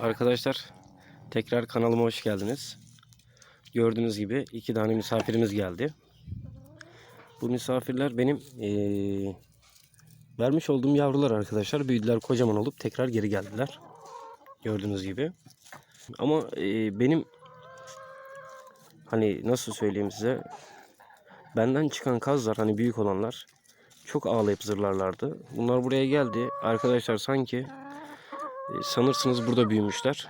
Arkadaşlar tekrar kanalıma hoş geldiniz. Gördüğünüz gibi iki tane misafirimiz geldi. Bu misafirler benim eee, vermiş olduğum yavrular arkadaşlar. Büyüdüler kocaman olup tekrar geri geldiler. Gördüğünüz gibi. Ama eee, benim hani nasıl söyleyeyim size benden çıkan kazlar hani büyük olanlar çok ağlayıp zırlarlardı. Bunlar buraya geldi. Arkadaşlar sanki e, sanırsınız burada büyümüşler.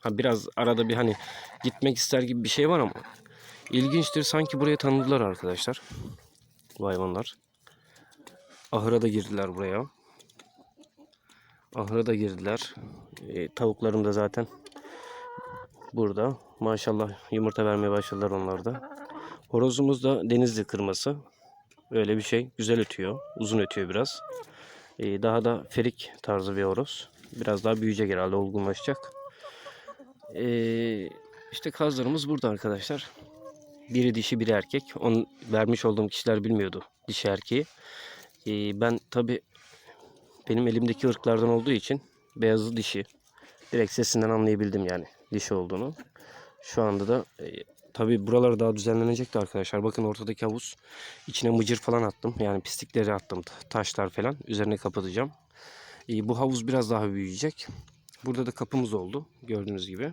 Ha biraz arada bir hani gitmek ister gibi bir şey var ama ilginçtir sanki buraya tanıdılar arkadaşlar. Bu hayvanlar. Ahıra da girdiler buraya. Ahıra da girdiler. E, tavuklarım da zaten burada. Maşallah yumurta vermeye başladılar onlar da. Horozumuz da denizli kırması. Öyle bir şey. Güzel ötüyor. Uzun ötüyor biraz. E, daha da ferik tarzı bir horoz. Biraz daha büyüyecek herhalde olgunlaşacak. Ee, işte kazlarımız burada arkadaşlar. Biri dişi biri erkek. Onu vermiş olduğum kişiler bilmiyordu dişi erkeği. Ee, ben tabi benim elimdeki ırklardan olduğu için beyazı dişi. Direkt sesinden anlayabildim yani dişi olduğunu. Şu anda da e, tabi buralar daha düzenlenecekti arkadaşlar. Bakın ortadaki havuz. içine mıcır falan attım. Yani pislikleri attım. Taşlar falan. Üzerine kapatacağım. Ee, bu havuz biraz daha büyüyecek. Burada da kapımız oldu. Gördüğünüz gibi.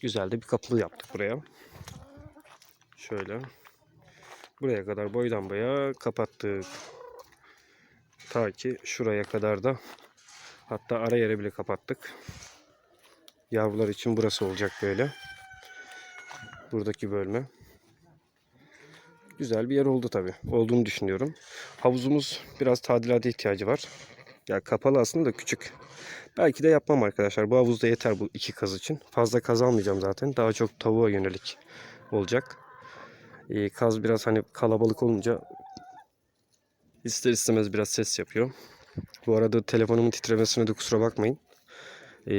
Güzel de bir kapı yaptık buraya. Şöyle. Buraya kadar boydan boya kapattık. Ta ki şuraya kadar da hatta ara yere bile kapattık. Yavrular için burası olacak böyle. Buradaki bölme. Güzel bir yer oldu tabi. Olduğunu düşünüyorum. Havuzumuz biraz tadilata ihtiyacı var. Ya kapalı aslında da küçük. Belki de yapmam arkadaşlar. Bu havuzda yeter bu iki kaz için. Fazla kaz almayacağım zaten. Daha çok tavuğa yönelik olacak. Ee, kaz biraz hani kalabalık olunca ister istemez biraz ses yapıyor. Bu arada telefonumun titremesine de kusura bakmayın. Ee,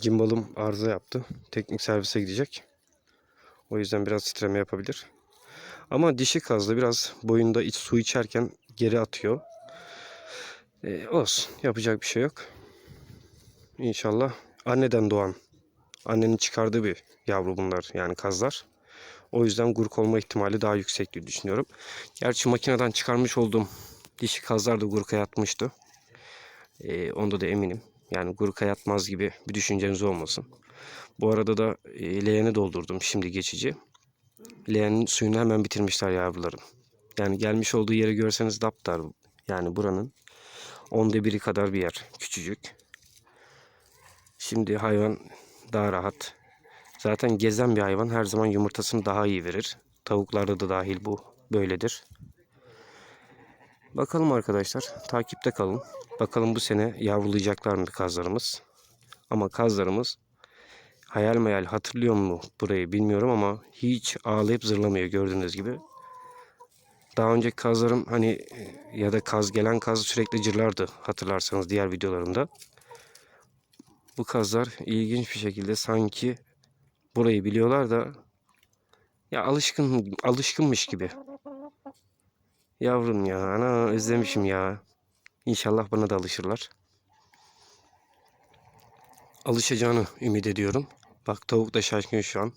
gimbalım arıza yaptı. Teknik servise gidecek. O yüzden biraz titreme yapabilir. Ama dişi kazda biraz boyunda iç su içerken geri atıyor. Ee, olsun. Yapacak bir şey yok. İnşallah anneden doğan, annenin çıkardığı bir yavru bunlar yani kazlar. O yüzden gurk olma ihtimali daha yüksek diye düşünüyorum. Gerçi makineden çıkarmış olduğum dişi kazlar da gurka yatmıştı. Ee, onda da eminim. Yani gurka yatmaz gibi bir düşünceniz olmasın. Bu arada da e, leğeni doldurdum şimdi geçici. Leğenin suyunu hemen bitirmişler yavrularım. Yani gelmiş olduğu yeri görseniz daptar. Yani buranın onda biri kadar bir yer. Küçücük. Şimdi hayvan daha rahat. Zaten gezen bir hayvan her zaman yumurtasını daha iyi verir. Tavuklarda da dahil bu böyledir. Bakalım arkadaşlar. Takipte kalın. Bakalım bu sene yavrulayacaklar mı kazlarımız. Ama kazlarımız hayal meyal hatırlıyor mu burayı bilmiyorum ama hiç ağlayıp zırlamıyor gördüğünüz gibi. Daha önceki kazlarım hani ya da kaz gelen kaz sürekli cırlardı hatırlarsanız diğer videolarımda. Bu kazlar ilginç bir şekilde sanki burayı biliyorlar da ya alışkın alışkınmış gibi. Yavrum ya ana özlemişim ya. İnşallah bana da alışırlar. Alışacağını ümit ediyorum. Bak tavuk da şaşkın şu an.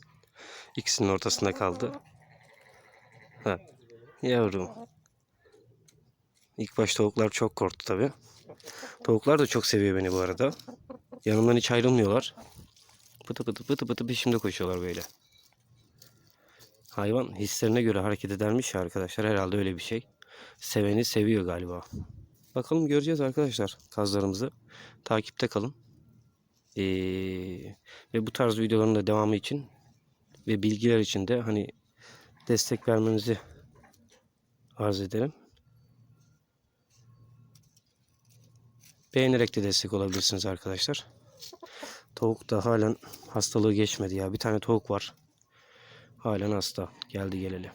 İkisinin ortasında kaldı. Ha, yavrum. İlk baş tavuklar çok korktu tabi. Tavuklar da çok seviyor beni bu arada. Yanımdan hiç ayrılmıyorlar. Pıtı pıtı pıtı pıtı peşimde koşuyorlar böyle. Hayvan hislerine göre hareket edermiş ya arkadaşlar. Herhalde öyle bir şey. Seveni seviyor galiba. Bakalım göreceğiz arkadaşlar kazlarımızı. Takipte kalın. Ee, ve bu tarz videoların da devamı için ve bilgiler için de hani destek vermenizi arz ederim. Beğenerek de destek olabilirsiniz arkadaşlar. Tavuk da halen hastalığı geçmedi ya. Bir tane tavuk var. Halen hasta. Geldi geleli.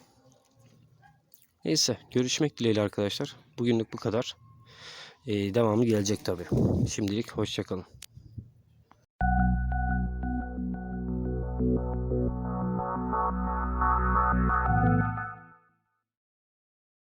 Neyse görüşmek dileğiyle arkadaşlar. Bugünlük bu kadar. Ee, devamı gelecek tabi. Şimdilik hoşçakalın. Música